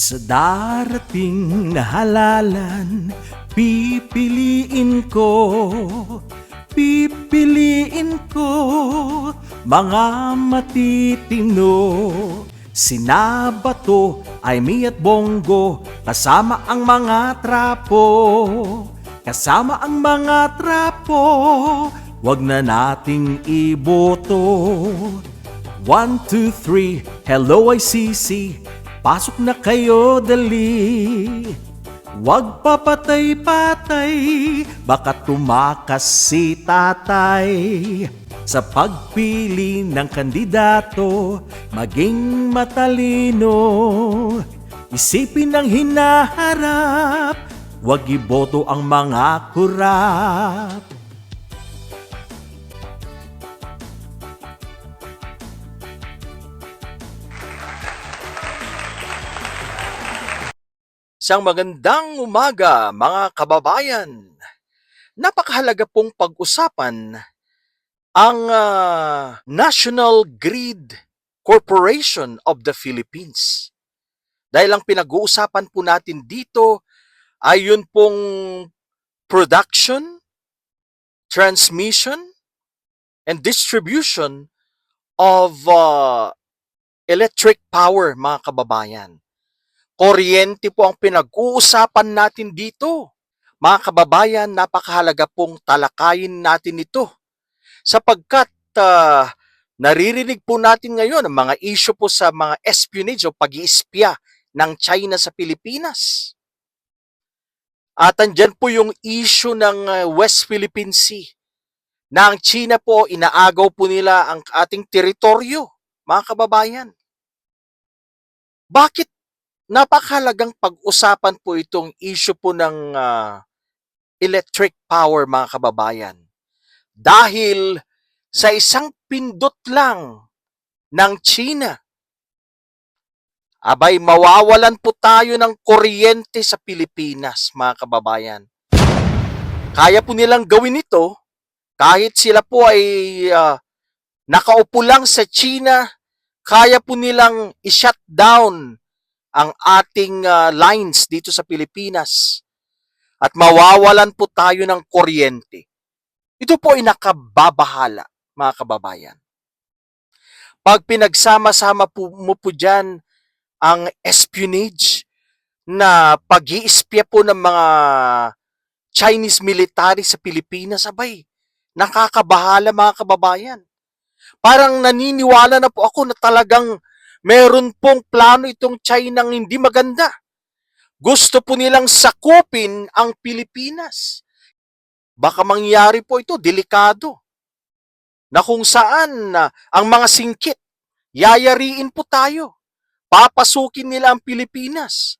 Sa darating na halalan, pipiliin ko, pipiliin ko, mga matitino. Sinabato ay mi at bongo, kasama ang mga trapo. Kasama ang mga trapo, wag na nating iboto. One, two, three, hello ICC, pasok na kayo dali. Huwag papatay-patay, baka tumakas si tatay. Sa pagpili ng kandidato, maging matalino. Isipin ang hinaharap, huwag iboto ang mga kurap. Isang magandang umaga mga kababayan. Napakahalaga pong pag-usapan ang ah, National Grid Corporation of the Philippines. Dahil ang pinag-uusapan po natin dito ay yun pong production, transmission, and distribution of ah, electric power mga kababayan. Kuryente po ang pinag-uusapan natin dito. Mga kababayan, napakahalaga pong talakayin natin ito. Sapagkat ah, naririnig po natin ngayon ang mga issue po sa mga espionage o pag iispya ng China sa Pilipinas. At andyan po yung issue ng ah, West Philippine Sea na ang China po inaagaw po nila ang ating teritoryo, mga kababayan. Bakit napakahalagang pag-usapan po itong issue po ng ah, electric power mga kababayan. Dahil sa isang pindot lang ng China, abay mawawalan po tayo ng kuryente sa Pilipinas mga kababayan. Kaya po nilang gawin ito kahit sila po ay ah, nakaupo lang sa China, kaya po nilang i-shut down ang ating ah, lines dito sa Pilipinas at mawawalan po tayo ng kuryente. Ito po ay nakababahala, mga kababayan. Pag pinagsama-sama po mo po dyan ang espionage na pag iispya po ng mga Chinese military sa Pilipinas, abay, nakakabahala mga kababayan. Parang naniniwala na po ako na talagang meron pong plano itong China ng hindi maganda. Gusto po nilang sakupin ang Pilipinas. Baka mangyari po ito, delikado. Na kung saan na ang mga singkit, yayariin po tayo. Papasukin nila ang Pilipinas.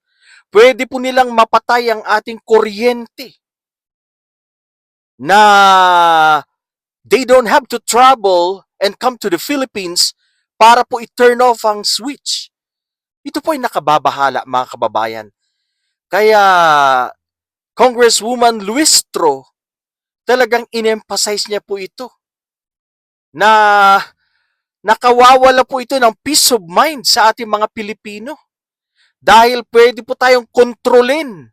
Pwede po nilang mapatay ang ating kuryente. Na they don't have to travel and come to the Philippines para po i-turn off ang switch. Ito po ay nakababahala mga kababayan. Kaya Congresswoman Luistro talagang in-emphasize niya po ito na nakawawala po ito ng peace of mind sa ating mga Pilipino dahil pwede po tayong kontrolin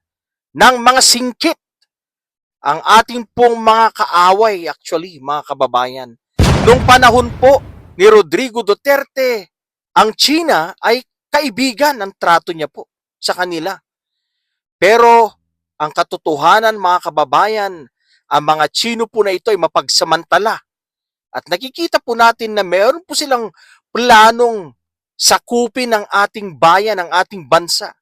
ng mga singkit ang ating pong mga kaaway actually mga kababayan. Noong panahon po ni Rodrigo Duterte, ang China ay kaibigan ang trato niya po sa kanila. Pero ang katotohanan mga kababayan, ang mga Chino po na ito ay mapagsamantala. At nakikita po natin na meron po silang planong sakupin ang ating bayan, ang ating bansa.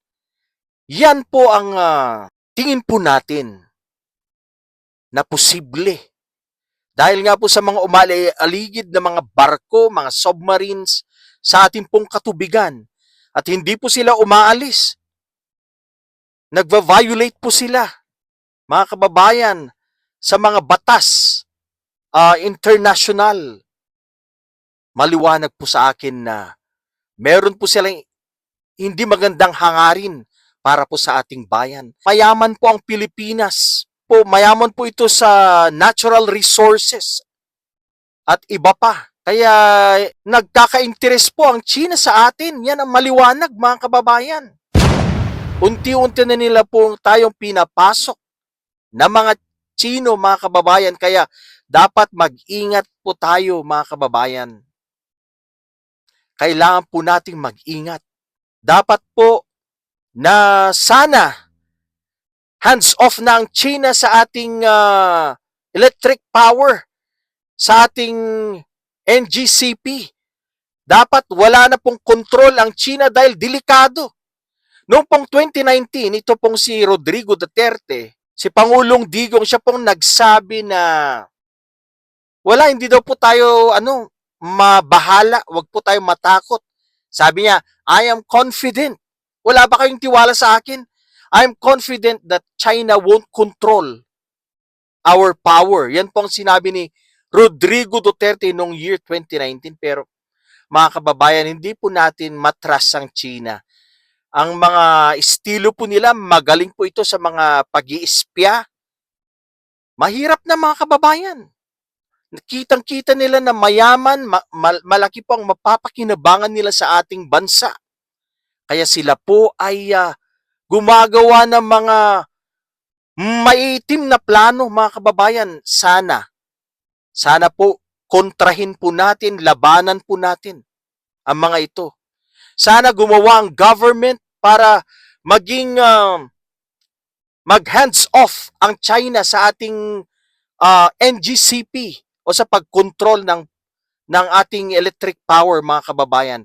Yan po ang ah, tingin po natin na posible. Dahil nga po sa mga umali-aligid na mga barko, mga submarines sa ating pong katubigan at hindi po sila umaalis. Nagva-violate po sila, mga kababayan, sa mga batas ah, international. Maliwanag po sa akin na meron po silang hindi magandang hangarin para po sa ating bayan. Mayaman po ang Pilipinas. Po, mayaman po ito sa natural resources at iba pa. Kaya nagkaka-interest po ang China sa atin. Yan ang maliwanag mga kababayan. unti-unti na nila po tayong pinapasok na mga Chino, mga kababayan. Kaya dapat mag-ingat po tayo, mga kababayan. Kailangan po nating mag-ingat. Dapat po na sana hands off na ang China sa ating ah, electric power, sa ating NGCP. Dapat wala na pong control ang China dahil delikado. Noong pong 2019, ito pong si Rodrigo Duterte, si Pangulong Digong, siya pong nagsabi na wala, hindi daw po tayo ano, mabahala, wag po tayo matakot. Sabi niya, I am confident. Wala ba kayong tiwala sa akin? I am confident that China won't control our power. Yan po ang sinabi ni Rodrigo Duterte noong year 2019. Pero mga kababayan, hindi po natin matras ang China. Ang mga estilo po nila, magaling po ito sa mga pag iispya Mahirap na mga kababayan. Kitang-kita nila na mayaman, ma- mal- malaki po ang mapapakinabangan nila sa ating bansa. Kaya sila po ay ah, gumagawa ng mga maitim na plano, mga kababayan. Sana, sana po kontrahin po natin, labanan po natin ang mga ito. Sana gumawa ang government para maging um, mag-hands off ang China sa ating ah, NGCP o sa pagkontrol ng ng ating electric power mga kababayan.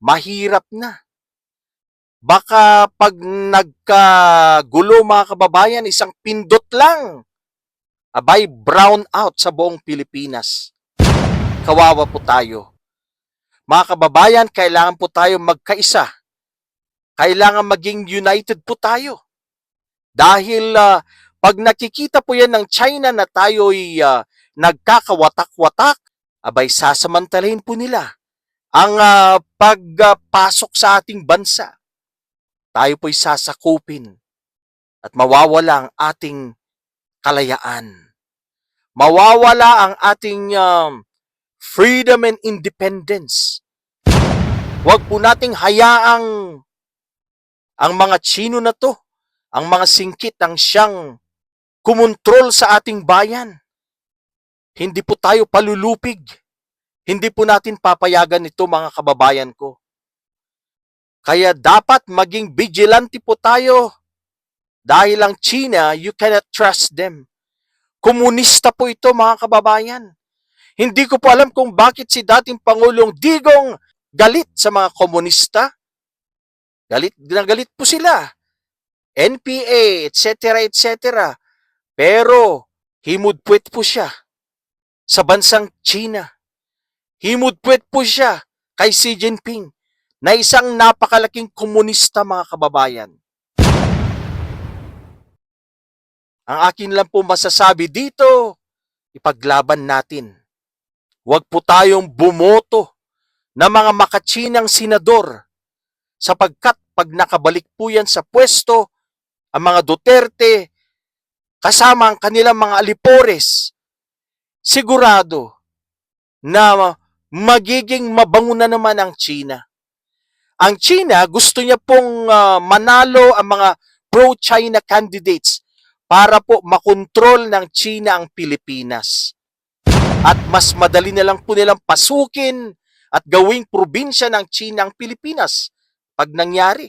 Mahirap na. Baka pag nagkagulo mga kababayan, isang pindot lang. Abay, brown out sa buong Pilipinas. Kawawa po tayo. Mga kababayan, kailangan po tayo magkaisa. Kailangan maging united po tayo. Dahil ah, pag nakikita po yan ng China na tayo'y ah, nagkakawatak-watak, abay sasamantalahin po nila ang ah, pagpasok sa ating bansa. Tayo po'y sasakupin at mawawala ang ating kalayaan. Mawawala ang ating um, freedom and independence. Huwag po nating hayaang ang mga Chino na to, ang mga singkit ang siyang kumontrol sa ating bayan. Hindi po tayo palulupig. Hindi po natin papayagan ito mga kababayan ko. Kaya dapat maging vigilante po tayo. Dahil ang China, you cannot trust them. Komunista po ito mga kababayan. Hindi ko po alam kung bakit si dating Pangulong Digong galit sa mga komunista. Galit na galit po sila. NPA, etc., etc. Pero, himudpwet po siya sa bansang China. Himudpwet po siya kay Xi Jinping na isang napakalaking komunista mga kababayan. Ang akin lang po masasabi dito, ipaglaban natin. Huwag po tayong bumoto ng mga makachinang senador sapagkat pag nakabalik po yan sa pwesto, ang mga Duterte, kasama ang kanilang mga alipores, sigurado na magiging mabango na naman ang China. Ang China, gusto niya pong ah, manalo ang mga pro-China candidates para po makontrol ng China ang Pilipinas. At mas madali na lang po nilang pasukin at gawing probinsya ng China ang Pilipinas pag nangyari.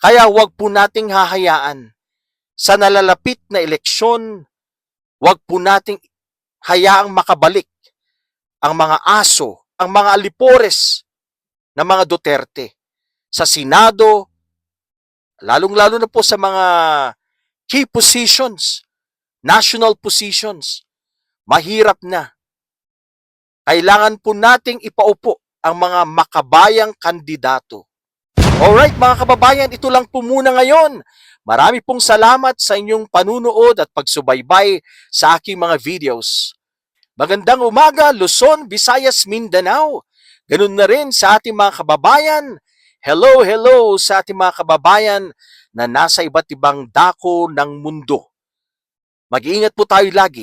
Kaya huwag po nating hahayaan sa nalalapit na eleksyon, huwag po nating hayaang makabalik ang mga aso, ang mga alipores ng mga Duterte sa Senado, lalong-lalo na po sa mga key positions, national positions. Mahirap na. Kailangan po nating ipaupo ang mga makabayang kandidato. Alright mga kababayan, ito lang po muna ngayon. Marami pong salamat sa inyong panunood at pagsubaybay sa aking mga videos. Magandang umaga, Luzon, Visayas, Mindanao. Ganun na rin sa ating mga kababayan. Hello, hello sa ating mga kababayan na nasa iba't ibang dako ng mundo. Mag-iingat po tayo lagi.